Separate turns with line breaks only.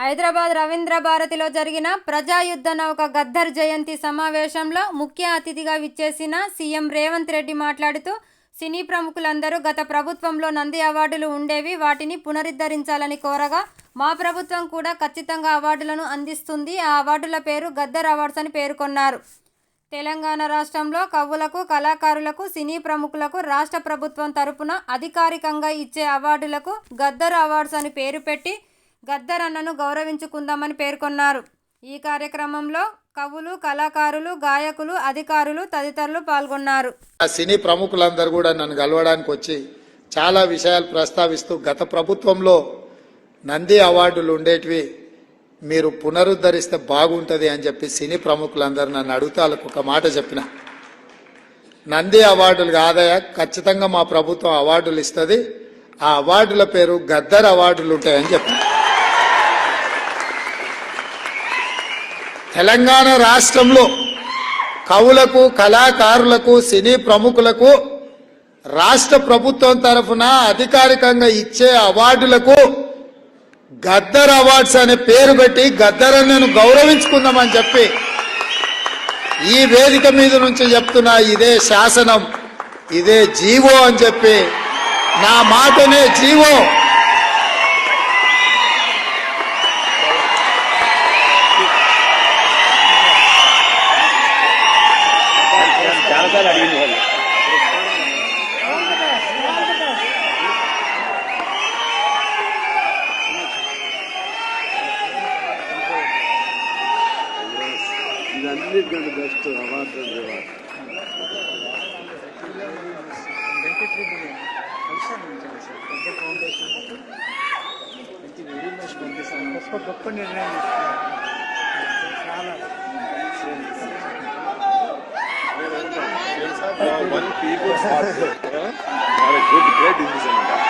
హైదరాబాద్ రవీంద్ర భారతిలో జరిగిన ప్రజాయుద్ధ నౌక గద్దర్ జయంతి సమావేశంలో ముఖ్య అతిథిగా విచ్చేసిన సీఎం రేవంత్ రెడ్డి మాట్లాడుతూ సినీ ప్రముఖులందరూ గత ప్రభుత్వంలో నంది అవార్డులు ఉండేవి వాటిని పునరుద్ధరించాలని కోరగా మా ప్రభుత్వం కూడా ఖచ్చితంగా అవార్డులను అందిస్తుంది. ఆ అవార్డుల పేరు గద్దర్ అవార్డ్స్ అని పేర్కొన్నారు. తెలంగాణ రాష్ట్రంలో కవులకు కళాకారులకు సినీ ప్రముఖులకు రాష్ట్ర ప్రభుత్వం తరపున అధికారికంగా ఇచ్చే అవార్డులకు గద్దర్ అవార్డ్స్ అని పేరు పెట్టి గద్దర్ అన్నను గౌరవించుకుందామని పేర్కొన్నారు. ఈ కార్యక్రమంలో కవులు కళాకారులు గాయకులు అధికారులు తదితరులు పాల్గొన్నారు.
ఆ సినీ ప్రముఖులందరూ కూడా నన్ను కలవడానికి వచ్చి చాలా విషయాలు ప్రస్తావిస్తూ గత ప్రభుత్వంలో నంది అవార్డులు ఉండేటివి మీరు పునరుద్ధరిస్తే బాగుంటుంది అని చెప్పి సినీ ప్రముఖులందరూ నన్ను అడుగుతాలకు ఒక మాట చెప్పిన. నంది అవార్డులు కాదయా ఖచ్చితంగా మా ప్రభుత్వం అవార్డులు ఇస్తుంది. ఆ అవార్డుల పేరు గద్దర్ అవార్డులు ఉంటాయని చెప్పి తెలంగాణ రాష్ట్రంలో కవులకు కళాకారులకు సినీ ప్రముఖులకు రాష్ట్ర ప్రభుత్వం తరఫున అధికారికంగా ఇచ్చే అవార్డులకు గద్దర్ అవార్డ్స్ అనే పేరు పెట్టి గద్దర్ నేను గౌరవించుకుందామని చెప్పి ఈ వేదిక మీద నుంచి చెప్తున్నా ఇదే శాసనం ఇదే జీవో అని చెప్పి నా మాటనే G O.
చాలాసార్లు అడిగింది వాళ్ళు ఇదన్నిటికంటే బెస్ట్ అవార్డు రివార్డ్
గొప్ప గొప్ప నిర్ణయం
one people good great decision అంటారు